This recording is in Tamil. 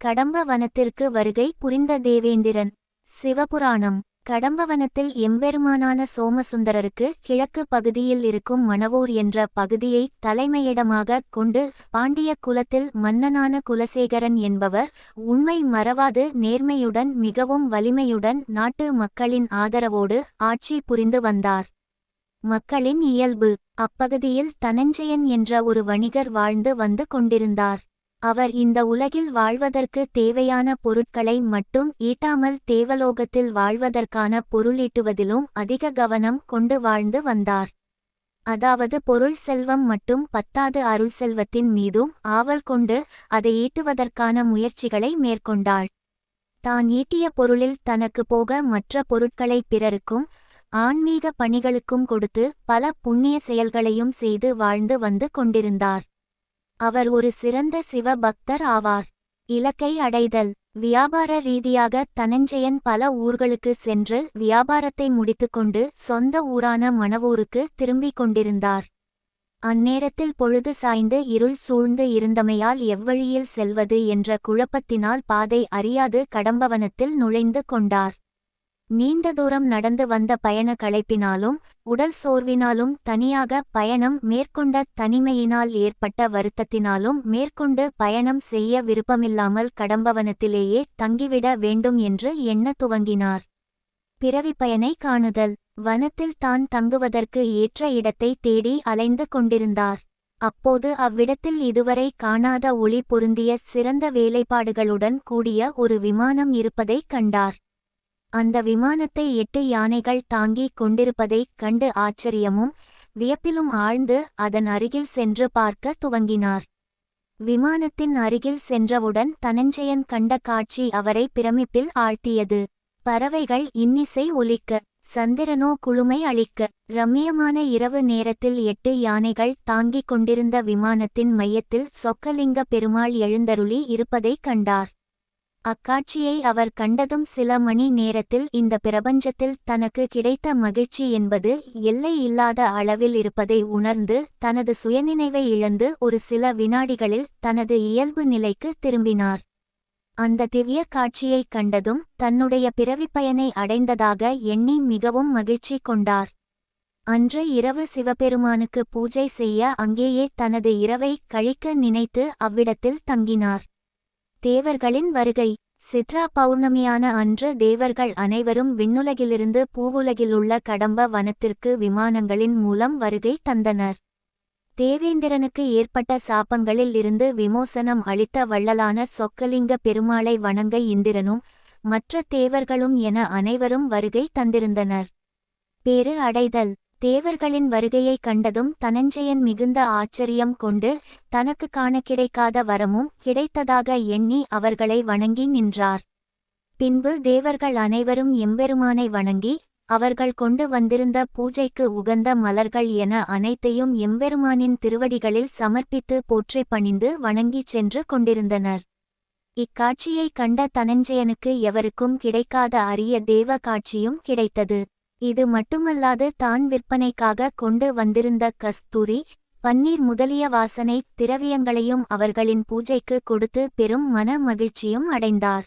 கடம்ப வனத்திற்கு வருகை புரிந்த தேவேந்திரன். சிவபுராணம். கடம்பவனத்தில் எம்பெருமானான சோமசுந்தரருக்கு கிழக்கு பகுதியில் இருக்கும் மணவூர் என்ற பகுதியை தலைமையிடமாக கொண்டு பாண்டிய குலத்தில் மன்னனான குலசேகரன் என்பவர் உண்மை மறவாது நேர்மையுடன் மிகவும் வலிமையுடன் நாட்டு மக்களின் ஆதரவோடு ஆட்சி புரிந்து வந்தார். மக்களின் இயல்பு. அப்பகுதியில் தனஞ்சயன் என்ற ஒரு வணிகர் வாழ்ந்து வந்து கொண்டிருந்தார். அவர் இந்த உலகில் வாழ்வதற்கு தேவையான பொருட்களை மட்டும் ஈட்டாமல் தேவலோகத்தில் வாழ்வதற்கான பொருளீட்டுவதிலும் அதிக கவனம் கொண்டு வாழ்ந்து வந்தார். அதாவது பொருள் செல்வம் மட்டும் பத்தாது அருள் செல்வத்தின் மீதும் ஆவல் கொண்டு அதை ஈட்டுவதற்கான முயற்சிகளை மேற்கொண்டாள். தான் ஈட்டிய பொருளில் தனக்கு போக மற்ற பொருட்களை பிறருக்கும் ஆன்மீக பணிகளுக்கும் கொடுத்து பல புண்ணிய செயல்களையும் செய்து வாழ்ந்து வந்து கொண்டிருந்தார். அவர் ஒரு சிறந்த சிவ பக்தர் ஆவார். இலக்கை அடைதல். வியாபார ரீதியாக தனஞ்சயன் பல ஊர்களுக்கு சென்று வியாபாரத்தை முடித்துக்கொண்டு சொந்த ஊரான மணவூருக்கு திரும்பிக் கொண்டிருந்தார். அந்நேரத்தில் பொழுது சாய்ந்து இருள் சூழ்ந்து இருந்தமையால் எவ்வழியில் செல்வது என்ற குழப்பத்தினால் பாதை அறியாது கடம்பவனத்தில் நுழைந்து கொண்டார். நீண்ட தூரம் நடந்து வந்த பயண களைப்பினாலும் உடல் சோர்வினாலும் தனியாக பயணம் மேற்கொண்ட தனிமையினால் ஏற்பட்ட வருத்தத்தினாலும் மேற்கொண்டு பயணம் செய்ய விருப்பமில்லாமல் கடம்பவனத்திலேயே தங்கிவிட வேண்டும் என்று எண்ண துவங்கினார். பிறவி பயனை காணுதல். வனத்தில் தான் தங்குவதற்கு ஏற்ற இடத்தை தேடி அலைந்து கொண்டிருந்தார். அப்போது அவ்விடத்தில் இதுவரை காணாத ஒளி பொருந்திய சிறந்த வேலைப்பாடுகளுடன் கூடிய ஒரு விமானம் இருப்பதைக் கண்டார். அந்த விமானத்தை எட்டு யானைகள் தாங்கிக் கொண்டிருப்பதைக் கண்டு ஆச்சரியமும் வியப்பிலும் ஆழ்ந்து அதன் அருகில் சென்று பார்க்க துவங்கினார். விமானத்தின் அருகில் சென்றவுடன் தனஞ்சயன் கண்ட காட்சி அவரை பிரமிப்பில் ஆழ்த்தியது. பறவைகள் இன்னிசை ஒலிக்க சந்திரனோ குளுமை அளிக்க. ரம்மியமான இரவு நேரத்தில் எட்டு யானைகள் தாங்கிக் கொண்டிருந்த விமானத்தின் மையத்தில் சொக்கலிங்க பெருமாள் எழுந்தருளி இருப்பதைக் கண்டார். அக்காட்சியை அவர் கண்டதும் சில மணி நேரத்தில் இந்த பிரபஞ்சத்தில் தனக்கு கிடைத்த மகிழ்ச்சி என்பது எல்லை இல்லாத அளவில் இருப்பதை உணர்ந்து தனது சுயநினைவை இழந்து ஒரு சில வினாடிகளில் தனது இயல்பு நிலைக்கு திரும்பினார். அந்த திவ்ய காட்சியைக் கண்டதும் தன்னுடைய பிறவிப்பயனை அடைந்ததாக எண்ணி மிகவும் மகிழ்ச்சி கொண்டார். அன்று இரவு சிவபெருமானுக்கு பூஜை செய்ய அங்கேயே தனது இரவை கழிக்க நினைத்து அவ்விடத்தில் தங்கினார். தேவர்களின் வருகை. சித்ரா பௌர்ணமியான அன்று தேவர்கள் அனைவரும் விண்ணுலகிலிருந்து பூவுலகிலுள்ள கடம்ப வனத்திற்கு விமானங்களின் மூலம் வருகை தந்தனர். தேவேந்திரனுக்கு ஏற்பட்ட சாபங்களில் இருந்து விமோசனம் அளித்த வள்ளலான சொக்கலிங்க பெருமாளை வணங்க இந்திரனும் மற்ற தேவர்களும் என அனைவரும் வருகை தந்திருந்தனர். பேறு அடைதல். தேவர்களின் வருகையைக் கண்டதும் தனஞ்சயன் மிகுந்த ஆச்சரியம் கொண்டு தனக்கு காண கிடைக்காத வரமும் கிடைத்ததாக எண்ணி அவர்களை வணங்கி நின்றார். பின்பு தேவர்கள் அனைவரும் எம்பெருமானை வணங்கி அவர்கள் கொண்டு வந்திருந்த பூஜைக்கு உகந்த மலர்கள் என அனைத்தையும் எம்பெருமானின் திருவடிகளில் சமர்ப்பித்து போற்றி பணிந்து வணங்கிச் சென்று கொண்டிருந்தனர். இக்காட்சியைக் கண்ட தனஞ்சயனுக்கு எவருக்கும் கிடைக்காத அரிய தேவ காட்சியும் கிடைத்தது. இது மட்டுமல்லாது தான் விற்பனைக்காக கொண்டு வந்திருந்த கஸ்தூரி பன்னீர் முதலிய வாசனை திரவியங்களையும் அவர்களின் பூஜைக்கு கொடுத்து பெரும் மன மகிழ்ச்சியும் அடைந்தார்.